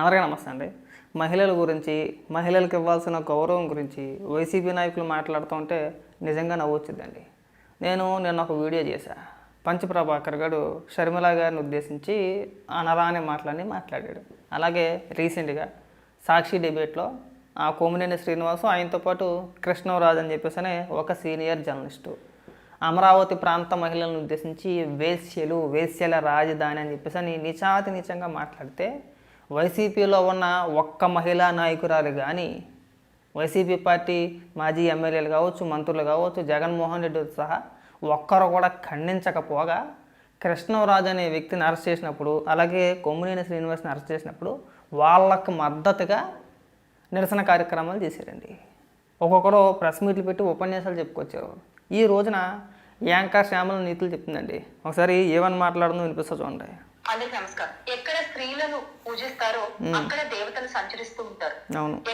అందరికీ నమస్తే అండి. మహిళల గురించి మహిళలకు ఇవ్వాల్సిన గౌరవం గురించి వైసీపీ నాయకులు మాట్లాడుతుంటే నిజంగా నవ్వొచ్చిందండి నేను నిన్న ఒక వీడియో చేశా. పంచప్రభాకర్ గారు షర్మిల గారిని ఉద్దేశించి అనరాని మాటలని మాట్లాడాడు. అలాగే రీసెంట్గా సాక్షి డిబేట్లో ఆ కోమినేని శ్రీనివాసం ఆయనతో పాటు కృష్ణరాజు అని చెప్పేసి ఒక సీనియర్ జర్నలిస్టు. అమరావతి ప్రాంత మహిళలను ఉద్దేశించి వేశ్యలు వేశ్యల రాజధాని అని చెప్పేసి అని నిచాతి నిచంగా మాట్లాడితే వైసీపీలో ఉన్న ఒక్క మహిళా నాయకురాలు కానీ వైసీపీ పార్టీ మాజీ ఎమ్మెల్యేలు కావచ్చు మంత్రులు కావచ్చు జగన్మోహన్ రెడ్డి సహా ఒక్కరు కూడా ఖండించకపోగా కృష్ణరాజు అనే వ్యక్తిని అరెస్ట్ చేసినప్పుడు అలాగే కొమ్మినేని శ్రీనివాస్ని అరెస్ట్ చేసినప్పుడు వాళ్ళకు మద్దతుగా నిరసన కార్యక్రమాలు చేశారండి. ఒక్కొక్కరు ప్రెస్ మీట్లు పెట్టి ఉపన్యాసాలు చెప్పుకొచ్చారు. ఈ రోజున యాంకర్ శ్యామల నీతులు చెప్తుందండి. ఒకసారి ఏమని మాట్లాడదో వినిపిస్తా చూడండి. అందరికీ నమస్కారం. స్త్రీలను పూజిస్తారో అక్కడ దేవతలు సంచరిస్తూ ఉంటారు.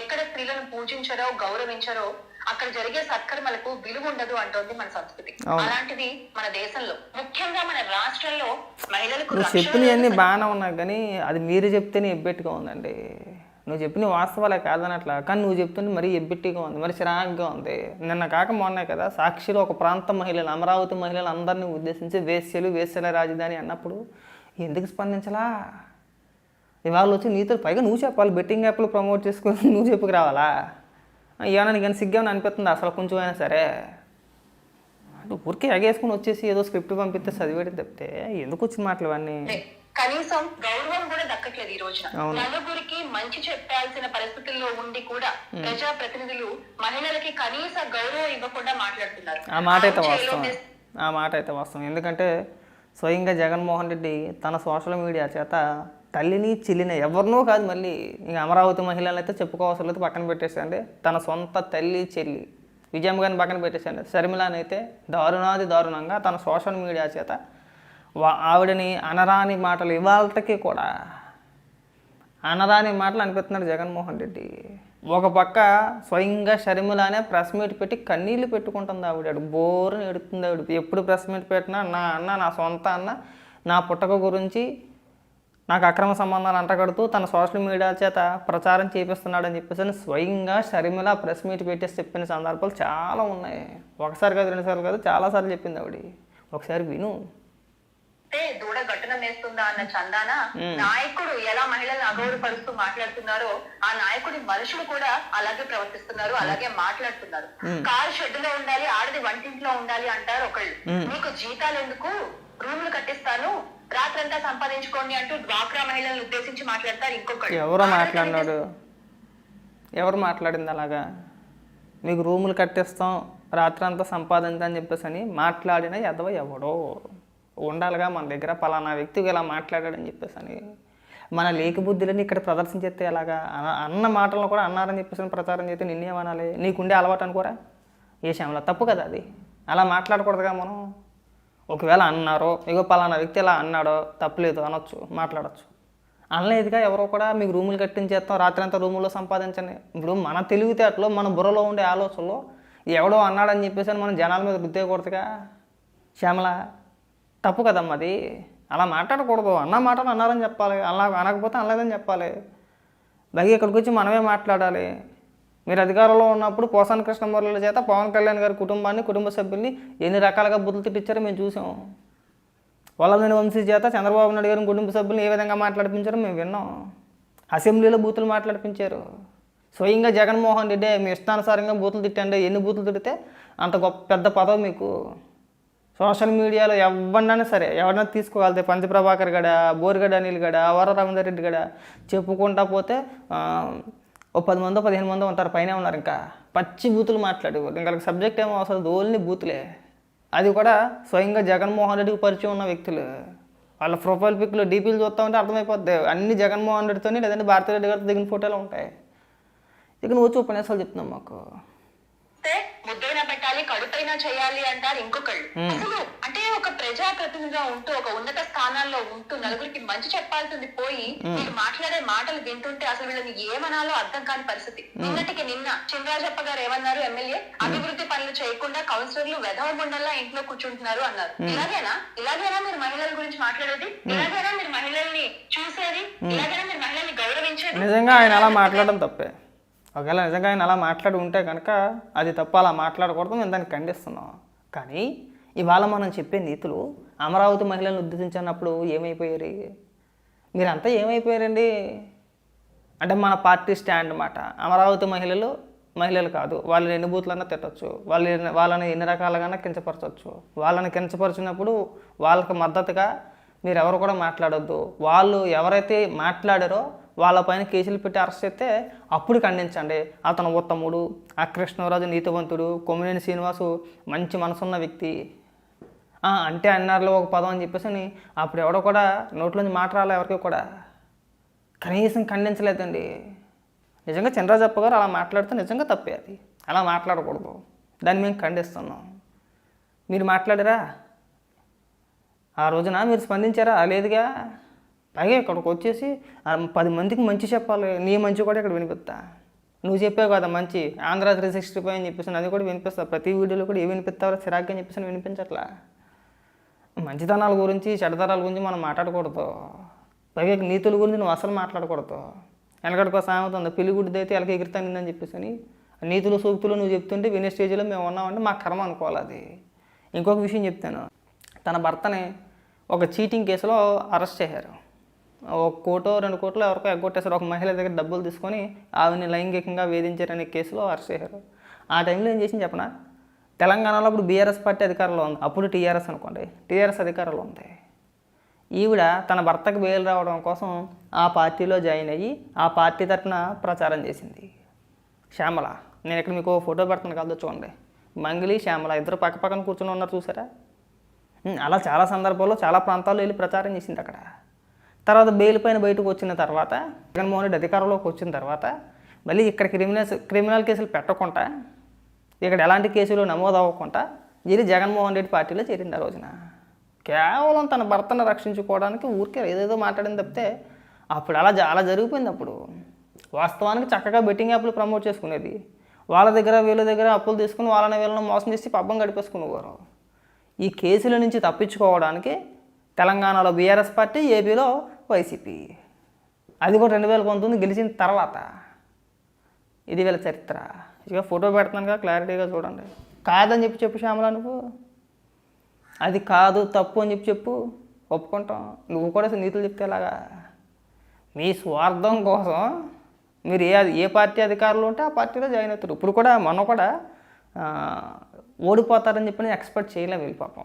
ఎక్కడ స్త్రీలను పూజించరో గౌరవించరో అక్కడ జరిగే సత్కర్మలకు విలువ ఉండదు అంటోంది మన సంస్కృతి. అలాంటిది మన దేశంలో. ముఖ్యంగా మన రాష్ట్రంలో మహిళలకు చెప్పినవన్నీ బాగానే ఉన్నాయి కానీ అది మీరు చెప్తేనే ఎబ్బెట్టుగా ఉందండి. నువ్వు చెప్పిన వాస్తవాలే కాదనట్లా కానీ నువ్వు చెప్తుంటే మరీ ఎబ్బెట్టిగా ఉంది మరి చిరాగ్గా ఉంది. నిన్న కాక మొన్నే కదా సాక్షిలో ఒక ప్రాంత మహిళలు అమరావతి మహిళలు అందరినీ ఉద్దేశించి వేశ్యలు వేశ్యల రాజధాని అన్నప్పుడు ఎందుకు స్పందించలా? ఇవాళ వచ్చి నీతో పైగా నువ్వు చెప్పాలి బెట్టింగ్ యాప్లు ప్రమోట్ చేసుకొని నువ్వు చెప్పుకు రావాలా? ఏమన్నా నీకు సిగ్గేమని అనిపిస్తుంది? అసలు కొంచెం అయినా సరే. అంటే ఊరికే ఎగేసుకుని వచ్చేసి ఏదో స్క్రిప్ట్ పంపిస్తే చదివేది తప్పితే ఎందుకు వచ్చిన మాటలు ఇవన్నీ? ఉంది. కనీసం గౌరవం కూడా దక్కట్లేదు ఈ రోజున. నలుగురికి మంచి చెప్పాల్సిన పరిస్థితుల్లో ఉండి కూడా ప్రజా ప్రతినిధులు మహిళలకి కనీస గౌరవం ఇవ్వకుండా మాట్లాడుతున్నారు. ఆ మాట అయితే వాస్తవం. ఆ మాట అయితే వాస్తవం. ఎందుకంటే స్వయంగా జగన్మోహన్ రెడ్డి తన సోషల్ మీడియా చేత తల్లిని చెల్లిని ఎవరినో కాదు మళ్ళీ ఇంక అమరావతి మహిళలు అయితే చెప్పుకోవాల్సిన లేదు పక్కన పెట్టేసండి తన సొంత తల్లి చెల్లి విజయం గారిని పక్కన పెట్టేసండి షర్మిలాని అయితే దారుణాది దారుణంగా తన సోషల్ మీడియా చేత వా- ఆవిడని అనరాని మాటలు ఇవాళకి కూడా అనరాని మాటలు అనిపిస్తున్నాడు జగన్మోహన్ రెడ్డి. ఒక పక్క స్వయంగా షర్మిలానే ప్రెస్ మీట్ పెట్టి కన్నీళ్ళు పెట్టుకుంటుంది ఆవిడ. బోరుని ఎడుతుంది ఆవిడ. ఎప్పుడు ప్రెస్ మీట్ పెట్టినా నా అన్న నా సొంత అన్న నా పుట్టక గురించి నాకు అక్రమ సంబంధాలు అంటగడుతూ తన సోషల్ మీడియా చేత ప్రచారం చేపిస్తున్నాడని చెప్పేసి స్వయంగా షర్మిల ప్రెస్ మీట్ పెట్టేసి చెప్పిన సందర్భాలు చాలా ఉన్నాయి. ఒకసారి కాదు రెండుసార్లు కాదు చాలాసార్లు చెప్పింది ఆవిడ. ఒకసారి విను. దూడ గట్టున మేస్తుందా అన్న చందాన నాయకుడు ఎలా మహిళలను అగౌరవపరుస్తూ మాట్లాడుతున్నారో ఆ నాయకుడి మనుషులు కూడా అలాగే ప్రవర్తిస్తున్నారు అలాగే మాట్లాడుతున్నారు. కారు షెడ్లో ఉండాలి ఆడది వంటింట్లో ఉండాలి అంటారు ఒకళ్ళు. మీకు జీతాలు ఎందుకు? రూములు కట్టిస్తాను రాత్రంతా సంపాదించుకోండి అంటూ డ్వాక్రా మహిళలను ఉద్దేశించి మాట్లాడతారు ఇంకొకళ్ళు ఎవరో మాట్లాడినాడు. ఎవరు మాట్లాడింది అలాగా? మీకు రూములు కట్టిస్తాం రాత్రి అంతా సంపాదించని అని చెప్పేసి అని మాట్లాడిన ఎదవ ఎవడో. ఉండాలిగా మన దగ్గర పలానా వ్యక్తికి ఇలా మాట్లాడాడని చెప్పేసి అని మన లేక బుద్ధులని ఇక్కడ ప్రదర్శించేస్తే ఎలాగా? అన- అన్న మాటలను కూడా అన్నారని చెప్పేసి అని ప్రచారం చేస్తే నిన్నేమనాలి నీకుండే అలవాటు అనుకోరా? ఏ శ్యామల తప్పు కదా అది. అలా మాట్లాడకూడదుగా మనం. ఒకవేళ అన్నారో ఇగో పలానా వ్యక్తి ఇలా అన్నాడో తప్పలేదు అనొచ్చు మాట్లాడచ్చు. అనలేదుగా ఎవరో కూడా మీకు రూములు కట్టించేస్తాం రాత్రి అంతా రూముల్లో సంపాదించండి. ఇప్పుడు మన తెలివితేటలో మన బుర్రలో ఉండే ఆలోచనలో ఎవడో అన్నాడని చెప్పేసి అని మనం జనాల మీద రుద్దేయకూడదుగా శ్యామల తప్పు కదమ్మా అది. అలా మాట్లాడకూడదు. అన్న మాటలు అన్నారని చెప్పాలి. అలా అనకపోతే అనలేదని చెప్పాలి. బయట ఇక్కడికి వచ్చి మనమే మాట్లాడాలి. మీరు అధికారంలో ఉన్నప్పుడు పోసాని కృష్ణమురళి చేత పవన్ కళ్యాణ్ గారి కుటుంబాన్ని కుటుంబ సభ్యుల్ని ఎన్ని రకాలుగా బుద్ధులు తిట్టించారో మేము చూసాం. వల్లభనేని వంశీ చేత చంద్రబాబు నాయుడు గారిని కుటుంబ సభ్యులను ఏ విధంగా మాట్లాడిపించారో మేము విన్నాం. అసెంబ్లీలో బూతులు మాట్లాడిపించారు. స్వయంగా జగన్మోహన్ రెడ్డి మీ ఇష్టానుసారంగా బూతులు తిట్టండి. ఎన్ని బూతులు తిడితే అంత గొప్ప పెద్ద పదవి మీకు. సోషల్ మీడియాలో ఎవరినైనా సరే ఎవరైనా తీసుకోగలితే పంచప్రభాకర్ గడ బోరిగడ అనిల్ గడ వర రవీందర్ రెడ్డి గడ చెప్పుకుంటా పోతే ఓ పది మందో పదిహేను మందో ఉంటారు పైన ఉన్నారు ఇంకా. పచ్చి బూతులు మాట్లాడేవారు ఇంకా సబ్జెక్ట్ ఏమో అవసరం ఓన్లీ బూతులే. అది కూడా స్వయంగా జగన్మోహన్ రెడ్డికి పరిచయం ఉన్న వ్యక్తులు. వాళ్ళ ప్రొఫైల్ పిక్లు డీపీలు చూస్తూ ఉంటే అర్థమైపోద్ది. అన్ని జగన్మోహన్ రెడ్డితోనే లేదంటే భారతిరెడ్డి గారితో దిగిన ఫోటోలు ఉంటాయి. ఇక నువ్వు వచ్చి ఉపన్యాసాలు చెప్తున్నావు మాకు. ఏదైనా చేయాలి అంటారు ఇంకొకళ్ళు. అసలు అంటే ఒక ప్రజాప్రతినిధిగా ఉంటూ ఒక ఉన్నత స్థానాల్లో ఉంటూ నలుగురికి మంచి చెప్పాల్సింది పోయి వీళ్ళు మాట్లాడే మాటలు వింటుంటే అసలు వీళ్ళని ఏమనాలో అర్థం కాని పరిస్థితి. నిన్నటికి నిన్న చినరాజప్ప గారు ఏమన్నారు ఎమ్మెల్యే? అభివృద్ధి పనులు చేయకుండా కౌన్సిలర్లు వెధవ గుండెల్లా ఇంట్లో కూర్చుంటున్నారు అన్నారు. ఇలాగేనా? ఇలాగేనా మీరు మహిళల గురించి మాట్లాడేది? ఇలాగేనా మీరు మహిళల్ని చూసేది? ఇలాగేనా మీరు మహిళల్ని గౌరవించేది? నిజంగా ఆయన అలా మాట్లాడడం తప్పే. ఒకవేళ నిజంగా ఆయన అలా మాట్లాడి ఉంటే కనుక అది తప్ప అలా మాట్లాడకూడదు మేము దాన్ని ఖండిస్తున్నాం. కానీ ఇవాళ మనం చెప్పే నీతులు అమరావతి మహిళలను ఉద్దేశించినప్పుడు ఏమైపోయారు మీరంతా ఏమైపోయారండి? అంటే మన పార్టీ స్టాండ్ అన్నమాట అమరావతి మహిళలు మహిళలు కాదు. వాళ్ళని ఎన్ని బూతులన్నా తిట్టచ్చు. వాళ్ళు వాళ్ళని ఎన్ని రకాలుగానే కించపరచవచ్చు వాళ్ళని కించపరిచినప్పుడు వాళ్ళకి మద్దతుగా మీరు ఎవరు కూడా మాట్లాడొద్దు. వాళ్ళు ఎవరైతే మాట్లాడారో వాళ్ళపైన కేసులు పెట్టి అరెస్ట్ చేస్తే అప్పుడు ఖండించండి. అతను ఉత్తముడు ఆ కృష్ణరాజు నీతివంతుడు కొమ్మినేని శ్రీనివాసు మంచి మనసున్న వ్యక్తి. అంటే అన్నారులో ఒక పదం అని చెప్పేసి అని అప్పుడు ఎవడో కూడా నోట్లోంచి మాట రాలే ఎవరికి కూడా. కనీసం ఖండించలేదండి. నిజంగా చంద్రజప్ప గారు అలా మాట్లాడితే నిజంగా తప్పే అది. అలా మాట్లాడకూడదు. దాన్ని మేము ఖండిస్తున్నాం. మీరు మాట్లాడారా? ఆ రోజున మీరు స్పందించారా? లేదుగా? పైగా ఇక్కడికి వచ్చేసి పది మందికి మంచి చెప్పాలి. నీ మంచి కూడా ఇక్కడ వినిపిస్తా. నువ్వు చెప్పావు కదా మంచి. ఆంధ్ర త్రీ సిక్స్టీ ఫైవ్ అని చెప్పేసి అది కూడా వినిపిస్తా. ప్రతి వీడియోలో కూడా ఏ వినిపిస్తావో చిరాగ్గా అని చెప్పేసి వినిపించట్లా. మంచితనాల గురించి చెడతనాల గురించి మనం మాట్లాడకూడదు. పైగా నీతుల గురించి నువ్వు అసలు మాట్లాడకూడదు. వెనకడికో సామెత ఉంది. అయితే ఎలక ఎగురుతానిందని చెప్పేసి అని. నీతులు సూక్తులు నువ్వు చెప్తుంటే వినే స్టేజ్లో మేము ఉన్నామంటే మా కర్మ అనుకోవాలి అది. ఇంకొక విషయం చెప్తాను. తన భర్తని ఒక చీటింగ్ కేసులో అరెస్ట్ చేశారు. ఒక కోటో రెండు కోట్లు ఎవరికో ఎగ్గొట్టేశారు. ఒక మహిళ దగ్గర డబ్బులు తీసుకొని ఆవిడని లైంగికంగా వేధించారనే కేసులో అరెస్ట్ చేశారు. ఆ టైంలో ఏం చేసింది చెప్పనా? తెలంగాణలో అప్పుడు బీఆర్ఎస్ పార్టీ అధికారంలో ఉంది. అప్పుడు టీఆర్ఎస్ అనుకోండి. టీఆర్ఎస్ అధికారంలో ఉంది. ఈవిడ తన భర్తకు బెయిల్ రావడం కోసం ఆ పార్టీలో జాయిన్ అయ్యి ఆ పార్టీ తరఫున ప్రచారం చేసింది. శ్యామల నేను ఇక్కడ మీకు ఓ ఫోటో పెడతాను కాదు చూడండి. మంగిలి శ్యామల ఇద్దరు పక్క పక్కన కూర్చొని ఉన్నారు చూసారా? అలా చాలా సందర్భాల్లో చాలా ప్రాంతాల్లో వెళ్ళి ప్రచారం చేసింది అక్కడ. తర్వాత బెయిల్ పైన బయటకు వచ్చిన తర్వాత జగన్మోహన్ రెడ్డి అధికారంలోకి వచ్చిన తర్వాత మళ్ళీ ఇక్కడ క్రిమినల్స్ క్రిమినల్ కేసులు పెట్టకుండా ఇక్కడ ఎలాంటి కేసులు నమోదు అవ్వకుండా ఇది జగన్మోహన్ రెడ్డి పార్టీలో చేరింది ఆ రోజున. కేవలం తన భర్తను రక్షించుకోవడానికి ఊరికే ఏదేదో మాట్లాడింది తప్పితే అప్పుడు అలా చాలా అలా జరిగిపోయింది అప్పుడు. వాస్తవానికి చక్కగా బెట్టింగ్ యాప్లు ప్రమోట్ చేసుకునేది. వాళ్ళ దగ్గర వీళ్ళ దగ్గర అప్పులు తీసుకుని వాళ్ళని వీళ్ళని మోసం చేసి పబ్బం గడిపేసుకునేవారు. ఈ కేసుల నుంచి తప్పించుకోవడానికి తెలంగాణలో బీఆర్ఎస్ పార్టీ ఏపీలో వైసీపీ. అది కూడా రెండు వేల పంతొమ్మిది గెలిచిన తర్వాత. ఇది వీళ్ళ చరిత్ర. ఇక ఫోటో పెడుతున్నాను కదా క్లారిటీగా చూడండి. కాదని చెప్పి చెప్పు శ్యామల నువ్వు. అది కాదు తప్పు అని చెప్పి చెప్పు. ఒప్పుకుంటాం. నువ్వు కూడా నీతులు చెప్తే ఎలాగా? మీ స్వార్థం కోసం మీరు ఏ ఏ పార్టీ అధికారులు ఉంటే ఆ పార్టీలో జాయిన్ అవుతారు. ఇప్పుడు కూడా మనం కూడా ఓడిపోతారని చెప్పి నేను ఎక్స్పెక్ట్ చేయలే వీళ్ళు పాపం.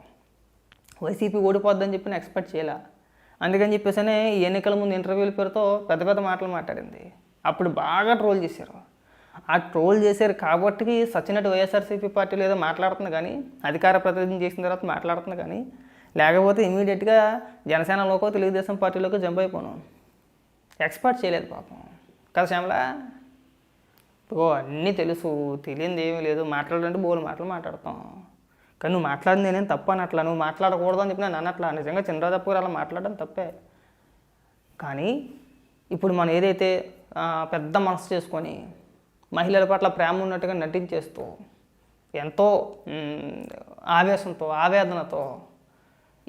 వైసీపీ ఓడిపోద్దని చెప్పి నేను ఎక్స్పెక్ట్ చేయలే. అందుకని చెప్పేసి ఈ ఎన్నికల ముందు ఇంటర్వ్యూల పేరుతో పెద్ద పెద్ద మాటలు మాట్లాడింది. అప్పుడు బాగా ట్రోల్ చేశారు. ఆ ట్రోల్ చేశారు కాబట్టి సచ్చినట్టు వైఎస్ఆర్సీపీ పార్టీలో ఏదో మాట్లాడుతుంది కానీ అధికార ప్రతినిధి చేసిన తర్వాత మాట్లాడుతుంది కానీ లేకపోతే ఇమీడియట్గా జనసేనలోకో తెలుగుదేశం పార్టీలోకి జంప్ అయిపోను. ఎక్స్పర్ట్ చేయలేదు పాపం. కదా శ్యామలా? ఓ అన్నీ తెలుసు. తెలియంది ఏమీ లేదు. మాట్లాడాలంటే బోలు మాటలు మాట్లాడతాం. కానీ నువ్వు మాట్లాడింది నేనేం తప్పు అనట్లా? నువ్వు మాట్లాడకూడదు అని చెప్పి నేను అనట్లా నిజంగా చంద్రదప్పు గారు అలా మాట్లాడడం తప్పే. కానీ ఇప్పుడు మనం ఏదైతే పెద్ద మనసు చేసుకొని మహిళల పట్ల ప్రేమ ఉన్నట్టుగా నటించేస్తూ ఎంతో ఆవేశంతో ఆవేదనతో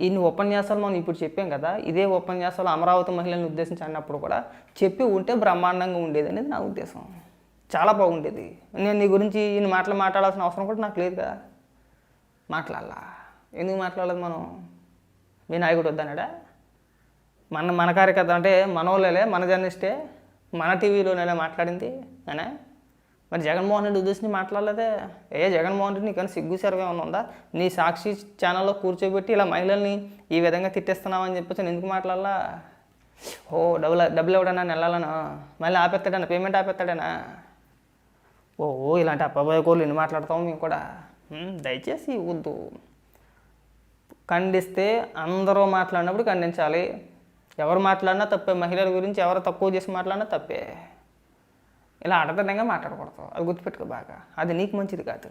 ఇన్ని ఉపన్యాసాలు మనం ఇప్పుడు చెప్పాం కదా ఇదే ఉపన్యాసాలు అమరావతి మహిళలను ఉద్దేశించి అన్నప్పుడు కూడా చెప్పి ఉంటే బ్రహ్మాండంగా ఉండేది అనేది నా ఉద్దేశం. చాలా బాగుండేది. నేను నీ గురించి ఇన్ని మాటలు మాట్లాడాల్సిన అవసరం కూడా నాకు లేదు కదా. మాట్లాడాలా. ఎందుకు మాట్లాడలేదు మనం? మీ నాయకుడు వద్దన్నాడా? మన మన కార్యకర్త అంటే మన మన జర్నలిస్టే మన టీవీలోనే మాట్లాడింది అనే? మరి జగన్మోహన్ రెడ్డి ఉద్దేశించి మాట్లాడలేదే? ఏ జగన్మోహన్ రెడ్డి నీకన్నా సిగ్గు సర్వే ఏమైనా ఉందా? నీ సాక్షి ఛానల్లో కూర్చోబెట్టి ఇలా మహిళల్ని ఈ విధంగా తిట్టేస్తున్నావని చెప్పేసి నేను ఎందుకు మాట్లాడాలా? ఓ డబ్బులు డబ్బులు ఎవడన్నా నెలలనా? మళ్ళీ ఆపేస్తాడనా? పేమెంట్ ఆపేస్తాడనా? ఓ ఓ, ఇలాంటి అబ్బాయి కోళ్ళు ఎన్ని మాట్లాడతావు మేము కూడా. దయచేసి వద్దు. ఖండిస్తే అందరూ మాట్లాడినప్పుడు ఖండించాలి. ఎవరు మాట్లాడినా తప్పే మహిళల గురించి ఎవరు తక్కువ చేసి మాట్లాడినా తప్పే. ఇలా అడగడంగా మాట్లాడకూడదు. అది గుర్తుపెట్టుకో బాగా. అది నీకు మంచిది కాదు.